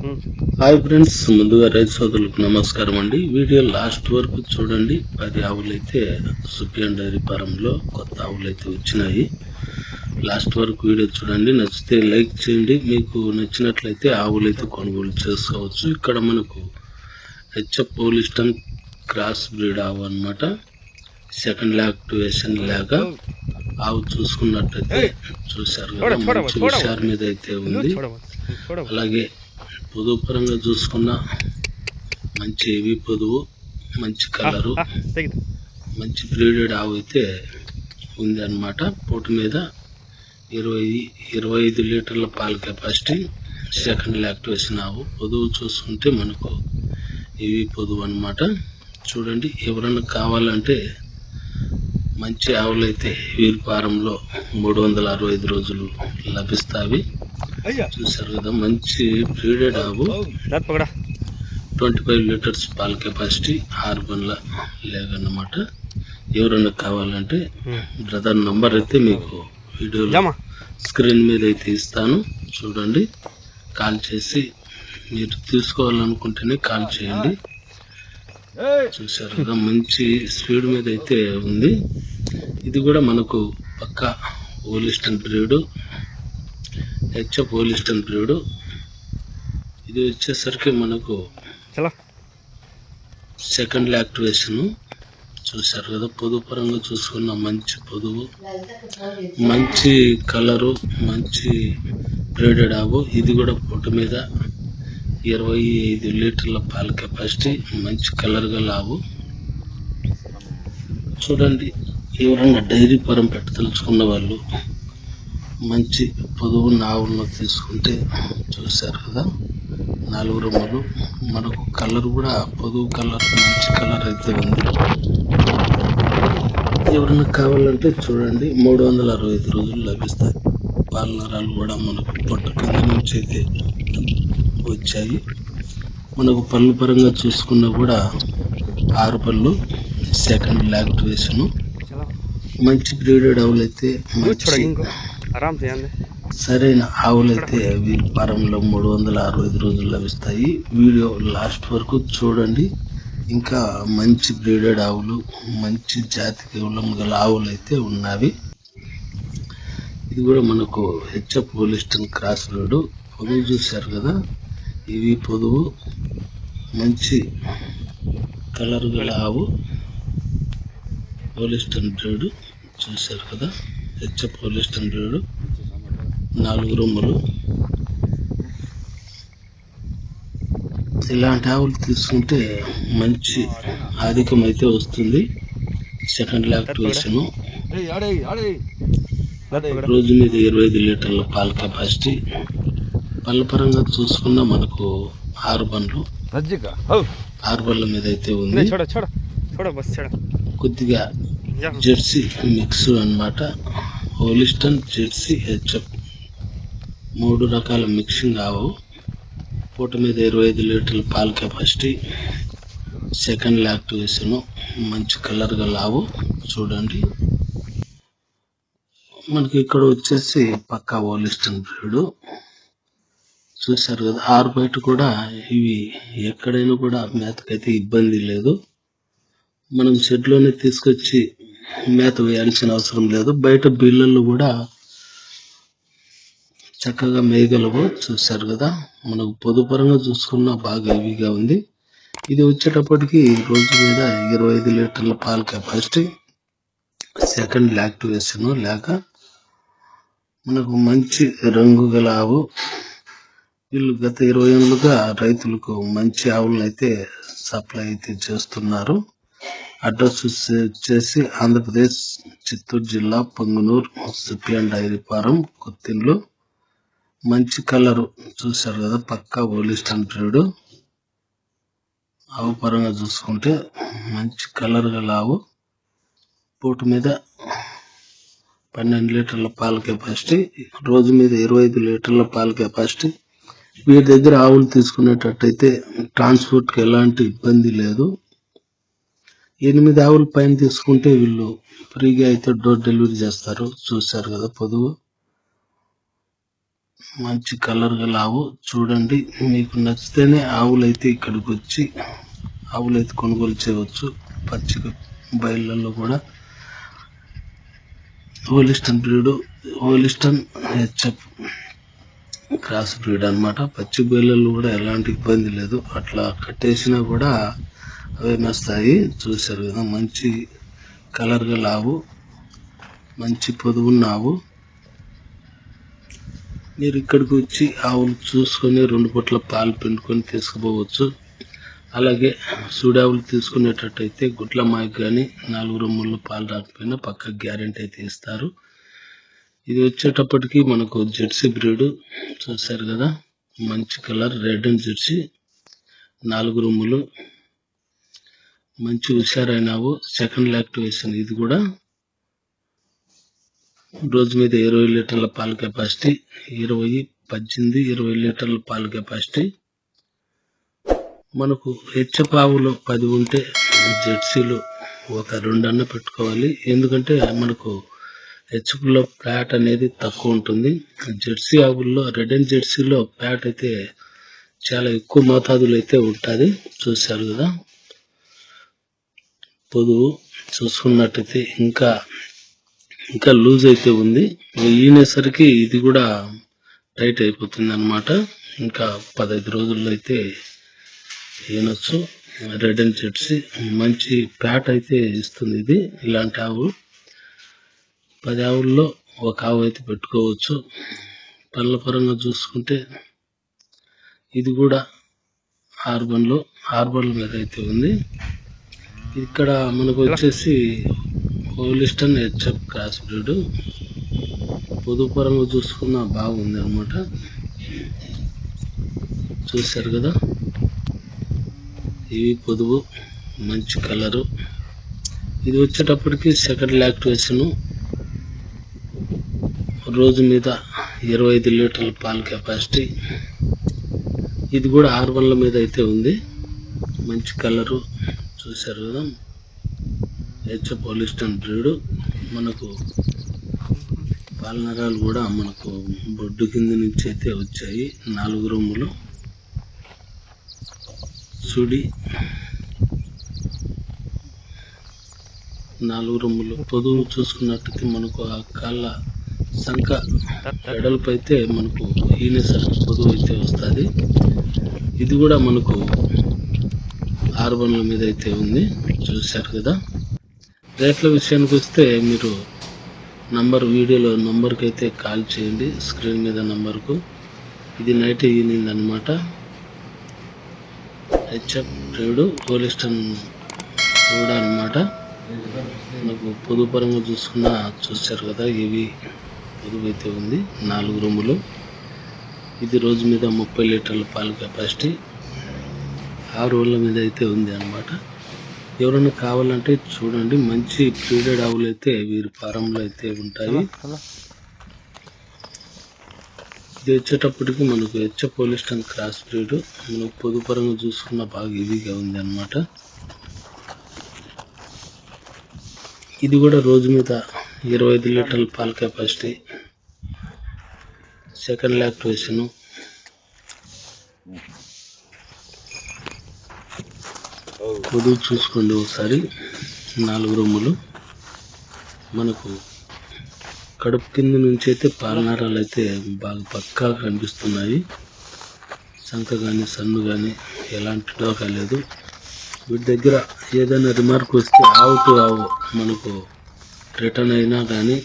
Hi friends ముందుగా రైతు సోదరులకు నమస్కారం అండి. వీడియో లాస్ట్ వరకు చూడండి. పది ఆవులైతే సుపియన్ డైరీ ఫారంలో కొత్త ఆవులైతే వచ్చినాయి. లాస్ట్ వరకు వీడియో చూడండి. నచ్చితే లైక్ చేయండి. మీకు నచ్చినట్లయితే ఆవులైతే కొనుగోలు చేసుకోవచ్చు. ఇక్కడ మనకు హెచ్ఎఫ్ పోలిస్టన్ క్రాస్ బ్రీడ్ ఆవు అన్నమాట. సెకండ్ లాక్టివేషన్ లేక ఆవు చూసుకున్నట్టయితే చూశారు కదా. మంచి విషయాల మీద అయితే ఉంది. అలాగే పొదువు పరంగా చూసుకున్న మంచి హెవీ పొదువు మంచి కలరు మంచి బ్రీడెడ్ ఆవు అయితే ఉంది అనమాట పోటు మీద ఇరవై ఇరవై ఐదు లీటర్ల పాల కెపాసిటీ సెకండ్ లాక్టివేషన్ ఆవు. పొదువు చూసుకుంటే మనకు హెవీ పొదువు అనమాట చూడండి ఎవరన్నా కావాలంటే మంచి ఆవులు అయితే వీరి ఫారంలో మూడు వందల అరవై ఐదు రోజులు లభిస్తాయి. చూసారు కదా మంచి బ్రీడెడ్ ఆవు ట్వంటీ ఫైవ్ లీటర్స్ పాల కెపాసిటీ ఆరు బండ్ల లేదన్నమాట ఎవరైనా కావాలంటే బ్రదర్ నంబర్ అయితే మీకు వీడియోలో స్క్రీన్ మీద అయితే ఇస్తాను. చూడండి. కాల్ చేసి మీరు తీసుకోవాలనుకుంటేనే కాల్ చేయండి. చూసారు కదా మంచి స్పీడ్ మీద అయితే ఉంది. ఇది కూడా మనకు పక్క Holstein breed HF Holstein breed ఇది వచ్చేసరికి మనకు చలో. Second activation. చూసారు కదా పొదుపు పరంగా చూసుకున్న మంచి పొదువు. మంచి కలరు మంచి బ్రీడెడ్ ఆవు. ఇది కూడా పొట్టు మీద ఇరవై ఐదు లీటర్ల పాల కెపాసిటీ మంచి కలర్ గల ఆవు. చూడండి ఎవరైనా డైరీ పరం పెట్టదలుచుకున్న వాళ్ళు మంచి పొదువు ఆవులను తీసుకుంటే చూశారు కదా? నాలుగు రొమ్మలు. మనకు కలర్ కూడా పొదువు కలర్ మంచి కలర్ అయితే ఉంది. ఎవరైనా కావాలంటే చూడండి. మూడు వందల అరవై ఐదు రోజులు లభిస్తాయి. పాల నరాలు కూడా మనకు పొట్టు కింద నుంచి అయితే వచ్చాయి. మనకు పళ్ళు పరంగా చూసుకున్నా కూడా ఆరు పళ్ళు సెకండ్ లాక్టివేషను మంచి బ్రీడెడ్ ఆవులు అయితే చూడ మంచి ఇంకో చేయండి సరైన ఆవులైతే వీరి ఫారంలో మూడు వందల అరవై ఐదు రోజులు లభిస్తాయి. వీడియో లాస్ట్ వరకు చూడండి. ఇంకా మంచి బ్రీడెడ్ ఆవులు మంచి జాతి కేవలం గల ఆవులు అయితే ఉన్నవి. ఇది కూడా మనకు హెచ్ఎఫ్ పోలిస్టన్ క్రాస్ రోడ్ పొదువు చూశారు కదా? ఇవి పొదువు. మంచి కలర్ గల ఆవు. పోలిస్టన్ బ్రీడ్ చూశారు కదా? హెచ్ఎఫ్ పోలిస్టన్ బ్రీడ్ నాలుగు రూములు. ఇలాంటి ఆవులు తీసుకుంటే మంచి ఆధిక్యం అయితే వస్తుంది. సెకండ్ లాక్టివేషన్ రోజు మీద ఇరవై ఐదు లీటర్ల పాల కెపాసిటీ పళ్ళ పరంగా చూసుకున్నా మనకు ఆరు బండ్లు. ఆరు బండ్ల మీద అయితే ఉంది. కొద్దిగా జెర్సీ మిక్స్ అన్నమాట. హోలిస్టన్ జెర్సీ హెచ్ఎఫ్ మూడు రకాల మిక్సింగ్ ఆవు. పూట మీద ఇరవై ఐదు లీటర్ల పాల కెపాసిటీ సెకండ్ లాక్టివేషన్ మంచి కలర్ గల ఆవు. చూడండి. మనకి ఇక్కడ వచ్చేసి పక్కా హోలిస్టన్ బ్రీడు. చూశారు కదా ఆరు బయట కూడా ఇవి ఎక్కడైనా కూడా మేతకైతే ఇబ్బంది లేదు. మనం షెడ్లోనే తీసుకొచ్చి మేత వేయాల్సిన అవసరం లేదు. బయట బిళ్ళల్లో కూడా చక్కగా మేయగలవు చూశారు కదా. మనకు పొదుపరంగా చూసుకున్న బాగా హెవీగా ఉంది. ఇది వచ్చేటప్పటికి రోజు మీద ఇరవై ఐదు లీటర్ల పాల కెపాసిటీ సెకండ్ లాక్టివేషన్ లేక మనకు మంచి రంగు గల ఆవు. వీళ్ళు గత ఇరవై ఏళ్ళుగా రైతులకు మంచి ఆవులను అయితే సప్లై అయితే చేస్తున్నారు. అడ్రస్ వచ్చేసి ఆంధ్రప్రదేశ్ చిత్తూరు జిల్లా పొంగునూరు సుపియాన్ డైరీ ఫారం కొత్తిన్లు మంచి కలరు చూశారు కదా పక్కా ఓలిస్టన్ బ్రీడ్ ఆవు పరంగా చూసుకుంటే మంచి కలర్ గల ఆవు పూట మీద పన్నెండు లీటర్ల పాల కెపాసిటీ రోజు మీద ఇరవై ఐదు లీటర్ల పాల కెపాసిటీ. వీరి దగ్గర ఆవులు తీసుకునేటట్టయితే ట్రాన్స్పోర్ట్కి ఎలాంటి ఇబ్బంది లేదు. ఎనిమిది ఆవుల పైన తీసుకుంటే వీళ్ళు ఫ్రీగా అయితే డోర్ డెలివరీ చేస్తారు. చూశారు కదా పొదువు మంచి కలర్ గల ఆవు. చూడండి మీకు నచ్చితేనే ఆవులు అయితే ఇక్కడికి వచ్చి ఆవులు అయితే కొనుగోలు చేయవచ్చు. పచ్చిక బయళ్ళల్లో కూడా. Holstein breed Holstein HF cross breed అనమాట పచ్చి బయళ్ళల్లో కూడా ఎలాంటి ఇబ్బంది లేదు. అట్లా కట్టేసినా కూడా అవే మేస్తాయి. చూశారు కదా మంచి కలర్గా లావు మంచి పొదుగున్న ఆవు మీరు ఇక్కడికి వచ్చి ఆవులు చూసుకొని రెండు పూట్ల పాలు పిండుకొని తీసుకుపోవచ్చు. అలాగే సూడావులు తీసుకునేటట్టయితే గుడ్ల మాయకు కానీ నాలుగు రొమ్ముల్లో పాలు రాకపోయినా పక్క గ్యారెంటీ అయితే ఇస్తారు. ఇది వచ్చేటప్పటికి మనకు జెర్సీ బ్రీడ్ చూశారు కదా మంచి కలర్ రెడ్ అండ్ జెర్సీ నాలుగు రొమ్ములు మంచి హుషారైనావు సెకండ్ లాక్టివేషన్ ఇది కూడా రోజు మీద ఇరవై లీటర్ల పాల కెపాసిటీ ఇరవై పద్దెనిమిది ఇరవై లీటర్ల పాల కెపాసిటీ మనకు హెచ్చపావులు పది ఉంటే జెర్సీలు ఒక రెండు అన్న పెట్టుకోవాలి. ఎందుకంటే మనకు హెచ్పులో ఫ్యాట్ అనేది తక్కువ ఉంటుంది. జెర్సీ ఆవుల్లో రెడ్ అండ్ జెర్సీలో ఫ్యాట్ అయితే చాలా ఎక్కువ మోతాదులో అయితే ఉంటుంది. చూశారు కదా? పొదువు చూసుకున్నట్టయితే ఇంకా ఇంకా లూజ్ అయితే ఉంది. ఈనేసరికి ఇది కూడా టైట్ అయిపోతుంది అనమాట ఇంకా పదహైదు రోజుల్లో అయితే ఈనొచ్చు. రెడ్ అండ్ జెర్సీ మంచి ప్యాట్ అయితే ఇస్తుంది ఇది ఇలాంటి ఆవు. పది ఆవుల్లో ఒక ఆవు అయితే పెట్టుకోవచ్చు. పళ్ళ పరంగా చూసుకుంటే ఇది కూడా హార్బన్లో హార్బన్ల మీద అయితే ఉంది. ఇక్కడ మనకు వచ్చేసి హోలిస్టన్ హెచ్ఎఫ్ క్రాస్ బ్రీడ్. పొదుపు పరంగా చూసుకున్న బాగుంది అనమాట చూశారు కదా? ఇవి పొదువు మంచి కలరు. ఇది వచ్చేటప్పటికి సెకండ్ లాక్టివేషన్ రోజు మీద ఇరవై ఐదు లీటర్ల పాల కెపాసిటీ. ఇది కూడా ఆరు వందల మీద అయితే ఉంది. మంచి కలరు. చూశారు కదా? హెచ్ పోలిస్టన్ బ్రీడ్ మనకు పాలనరాలు కూడా మనకు బొడ్డు కింద నుంచి అయితే వచ్చాయి. నాలుగు రూములు. సుడి. నాలుగు రూములు. పొదువు చూసుకున్నట్టయితే మనకు ఆ కాళ్ళ సంఖ ఎడలపు అయితే మనకు ఈనేసరికి పొదువు అయితే వస్తుంది. ఇది కూడా మనకు ఆరు బండ్ల మీద అయితే ఉంది. చూశారు కదా? రేట్ల విషయానికి వస్తే మీరు నంబర్ వీడియోలో నంబర్కి అయితే కాల్ చేయండి స్క్రీన్ మీద నంబర్కు. ఇది నైట్ ఈవినింగ్ అనమాట హెచ్ఎఫ్ ట్రేడు పోలిస్టన్ కూడా అనమాట మనకు పొదుపు పరంగా చూసుకున్న చూశారు కదా ఇవి పొదుపు అయితే ఉంది. నాలుగు రూములు. ఇది రోజు మీద ముప్పై లీటర్ల పాలు కెపాసిటీ. ఆరు రోజుల మీద అయితే ఉంది అనమాట ఎవరైనా కావాలంటే చూడండి మంచి బ్రీడెడ్ ఆవులు అయితే వీరి ఫారంలో అయితే ఉంటాయి. ఇది వచ్చేటప్పటికి మనకు హెచ్చ పోలిస్టన్ క్రాస్ బ్రీడ్. మనకు పొదుపు పరంగా చూసుకున్న బాగా ఇవిగా ఉంది అనమాట ఇది కూడా రోజు మీద ఇరవై ఐదు లీటర్ల పాల కెపాసిటీ సెకండ్ లాక్టివేషన్ పొదువు చూసుకోండి ఒకసారి. నాలుగు రొమ్ములు. మనకు కడుపు కింద నుంచి అయితే పాలనారాలు అయితే బాగా పక్కాగా కనిపిస్తున్నాయి. సంఖ కానీ సన్ను కానీ ఎలాంటి డోకా లేదు. వీటి దగ్గర ఏదైనా రిమార్క్ వస్తే ఆవు టు ఆవు మనకు రిటర్న్ అయినా కానీ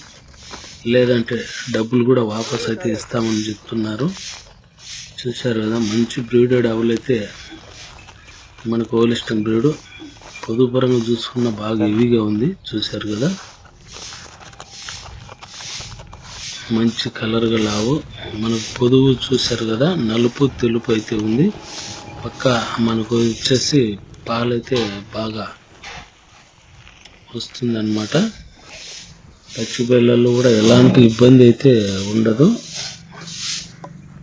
లేదంటే డబ్బులు కూడా వాపస్ అయితే ఇస్తామని చెప్తున్నారు. చూశారు కదా మంచి బ్రీడెడ్ ఆవులైతే మనకు ఓలిస్టన్ బ్రీడ్ పొదుపు పరంగా చూసుకున్న బాగా హెవీగా ఉంది. చూశారు కదా? మంచి కలర్గా లావు. మనకు పొదువు చూశారు కదా? నలుపు తెలుపు అయితే ఉంది. పక్క మనకు వచ్చేసి పాలైతే బాగా వస్తుందన్నమాట. పచ్చి బెల్లలో కూడా ఎలాంటి ఇబ్బంది అయితే ఉండదు.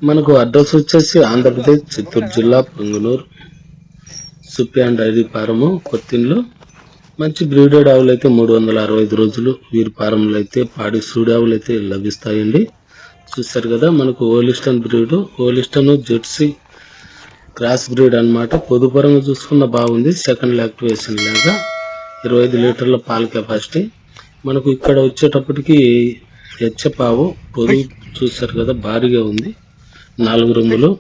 మనకు అడ్రస్ వచ్చేసి ఆంధ్రప్రదేశ్ చిత్తూరు జిల్లా పొంగునూరు. సుప్యాన్ డైరీ ఫారము కొత్తిండ్లు. మంచి బ్రీడెడ్ ఆవులు అయితే మూడు వందల అరవై ఐదు రోజులు వీరి ఫారంలో అయితే పాడి సూడి ఆవులు అయితే లభిస్తాయండి. చూస్తారు కదా మనకు Holstein breed Holstein Jersey cross breed అన్నమాట. పొదుపరంగా చూసుకున్న బాగుంది సెకండ్ యాక్టివేషన్ లాగా. ఇరవై ఐదు లీటర్ల పాల కెపాసిటీ. మనకు ఇక్కడ వచ్చేటప్పటికి హెచ్చపావు పొదుపు చూస్తారు కదా భారీగా ఉంది. నాలుగు రొమ్ములు.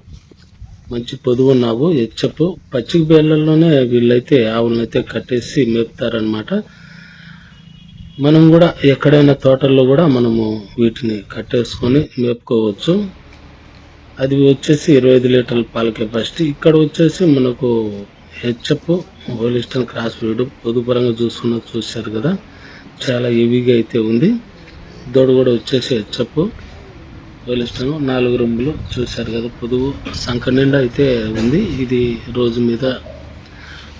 మంచి పొదువు నావు హెచ్చపు పచ్చిక బేళ్ళలోనే వీళ్ళైతే ఆవులనైతే కట్టేసి మేపుతారనమాట మనం కూడా ఎక్కడైనా తోటల్లో కూడా మనము వీటిని కట్టేసుకొని మేపుకోవచ్చు. అది వచ్చేసి ఇరవై ఐదు లీటర్ల పాల కెపాసిటీ. ఇక్కడ వచ్చేసి మనకు హెచ్ఎఫ్ హోలిస్టన్ క్రాస్ బ్రీడ్ పొదుపరంగా చూసుకున్న చూశారు కదా. చాలా హెవీగా అయితే ఉంది. దూడ కూడా వచ్చేసి హెచ్ఎఫ్ హోలిస్టన్ నాలుగు రొమ్ములు చూశారు కదా. పొదువు సంఖ నిండా అయితే ఉంది. ఇది రోజు మీద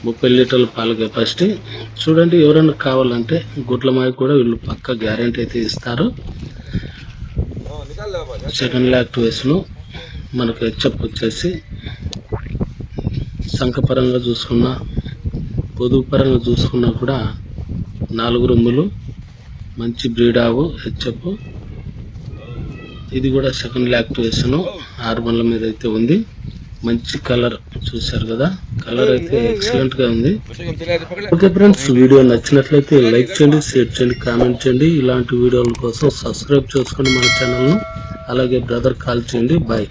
ముప్పై లీటర్ల పాల కెపాసిటీ. చూడండి ఎవరైనా కావాలంటే గుడ్ల మాయ కూడా వీళ్ళు పక్క గ్యారెంటీ అయితే ఇస్తారు. సెకండ్ యాక్టివేషన్ మనకు హెచ్ఎప్ వచ్చేసి సంఖపరంగా చూసుకున్నా పొదుగు పరంగా చూసుకున్నా కూడా నాలుగు రొమ్ములు మంచి బ్రీడ్ ఆవు హెచ్ఎప్ ఇది కూడా సెకండ్ యాక్టివేషన్ హార్మోన్ల మీద అయితే ఉంది. మంచి కలర్ చూశారు కదా. కలర్ అయితే ఎక్సలెంట్గా ఉంది. ఓకే ఫ్రెండ్స్ వీడియో నచ్చినట్లయితే లైక్ చేయండి షేర్ చేయండి కామెంట్ చేయండి. ఇలాంటి వీడియోల కోసం సబ్స్క్రైబ్ చేసుకోండి మన ఛానల్ను అలాగే బ్రదర్ కాల్ చేయండి. బాయ్